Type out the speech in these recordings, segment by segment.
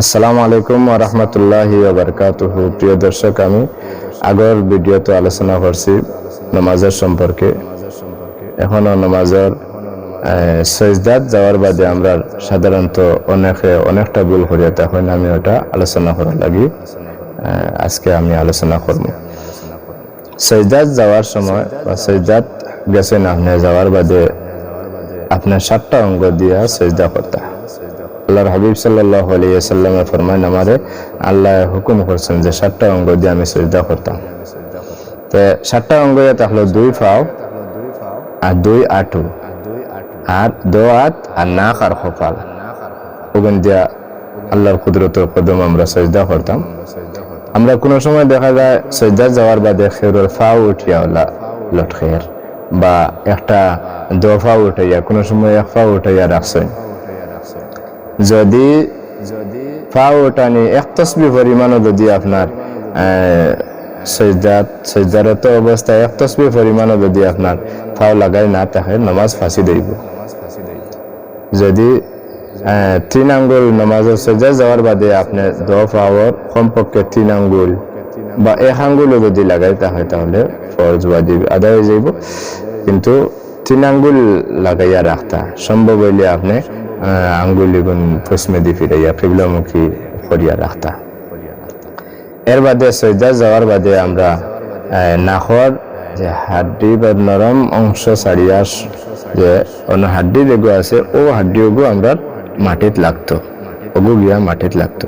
আসসালামু আলাইকুম রহমতুল্লাহি বারকাতুহু। প্রিয় দর্শক, আমি আগর ভিডিওতে আলোচনা করছি নমাজের সম্পর্কে। এখনও নমাজের সজদাত যাওয়ার বাদে আমরা সাধারণত অনেকে অনেকটা ভুল করিয়া তখন আমি ওটা আলোচনা করার লাগি। আজকে আমি আলোচনা করব। সজদাত যাওয়ার সময় বা সজদাত গেছেন আপনি যাওয়ার বাদে আপনার সাতটা অঙ্গ দিয়া সজদা করতে হয়। আল্লাহর হাবিব সাল্লাহ আলিয়াল্লামে ফরমান আমারে আল্লাহ হুকুম করছেন যে সাতটা অঙ্গ দিয়ে আমি সজদা করতাম। তো সাতটা অঙ্গ তাহলে দুই ফাও আর দুই আটু আর দো হাত আর নাক আর কপাল। ওখান দিয়া আল্লাহর কুদরতের কদম আমরা সজদা করতাম। আমরা কোনো সময় দেখা যায় সজদা যাওয়ার বাদে খেরোর ফাও উঠিয়া ওলা লটখের বা একটা দফা উঠাইয়া, কোনো সময় এক ফা উঠাইয়া রাখছেন যদি যদি ওঠানি এক তসবি পরিমাণও যদি আপনার সজ্জাত সজ্জারত অবস্থায় এক তসবি পরিমাণও যদি আপনার ফাও লাগাই না থাকে, নমাজ ফাঁসি দেব যদি তিন আঙ্গুল নমাজের সজ্জা যাওয়ার বাদে আপনি দ ফাওয়ার কমপক্ষে তিন আঙ্গুল বা এক আঙ্গুলও যদি লাগাই তাহে তাহলে ফরজ ওয়াজিব আদায় হয়ে যাইব। কিন্তু তিন আঙ্গুল লাগাইয়া রাখতা সম্ভব হইলে আপনি আঙ্গুল এগুন পশ্চিমে দি ফিরাইয়া কিবলামুখী করিয়া রাখতা। এর বাদে সজ্জা যাওয়ার বাদে আমরা নাখর যে হাড্ডি বা নরম অংশ ছাড়িয়া যে অন্য হাড্ডি যেগু আছে, ও হাড্ডি ওগু আমরা মাটিত লাগতো। ওগু গিয়া মাটিত লাগতো।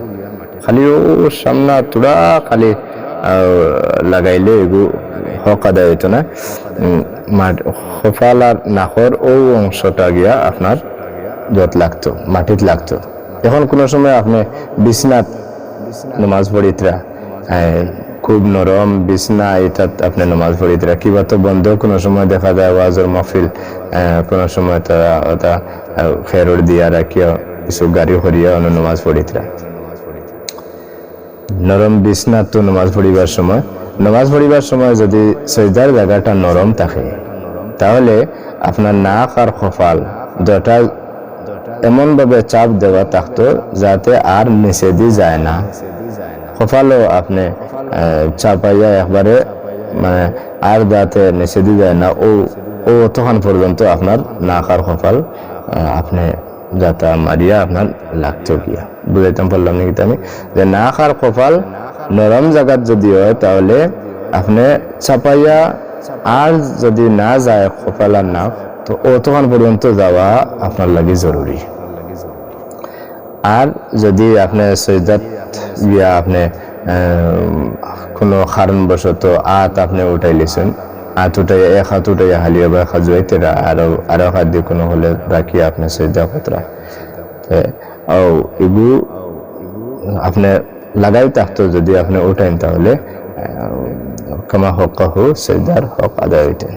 খালি ও সামনা তোরা খালি লাগাইলে এগু হক আদায় হইতো না। সফাল আর নাখর ও অংশটা গিয়া আপনার যত লাগতো, মাটিত লাগতো। এখন কোনো সময় আপনি বিছনাত নমাজ পড়িতরা খুব নরম বিছনা, এটাত আপনি নমাজ পড়িতরা কিবা তো বন্ধ, কোনো সময় দেখা যায় ওয়াজর মাহফিল কোনো সময় তারা ওটা খেরোর দিয়া রাখিয়া কিছু গাড়ি হরিয়া অন্য নমাজ পড়িতরা নরম বিছনা তো নমাজ পড়িবার সময়, নমাজ পড়িবার সময় যদি সজদার জায়গাটা নরম থাকে, তাহলে আপনার নাক আর কপাল দুটা এমনভাবে চাপ দেওয়া থাকতো যাতে আর নিচে যায় না। কপালও আপনি চাপাইয়া একবারে মানে আর যাতে নিচে যায় না, ও ও তখন পর্যন্ত আপনার নাক আর কপাল আপনি যাতা মারিয়া আপনার লাগতো গিয়া বুঝাইতাম পারলাম নাকি আমি যে নাক আর কপাল নরম জায়গাত যদি হয় তাহলে আপনি চাপাইয়া আর যদি না যায় কপাল নাক, তো তখন পর্যন্ত যাওয়া আপনার লাগে জরুরি। আর যদি আপনি সৈদাত গিয়া আপনি কোনো কারণবশত আত আপনি উঠাই লিছেন, আত উঠাই এক হাত উঠাইয়া হালিয়া বা খাজুয়াই তেরা আরও আরও হাত দিয়ে কোনো হলে রাখি আপনি সৈদা কতরা ও এগু আপনি লাগাই থাকতো যদি আপনি উঠাইন তাহলে কামা হক হু সৈদার হক আদায় হইতেন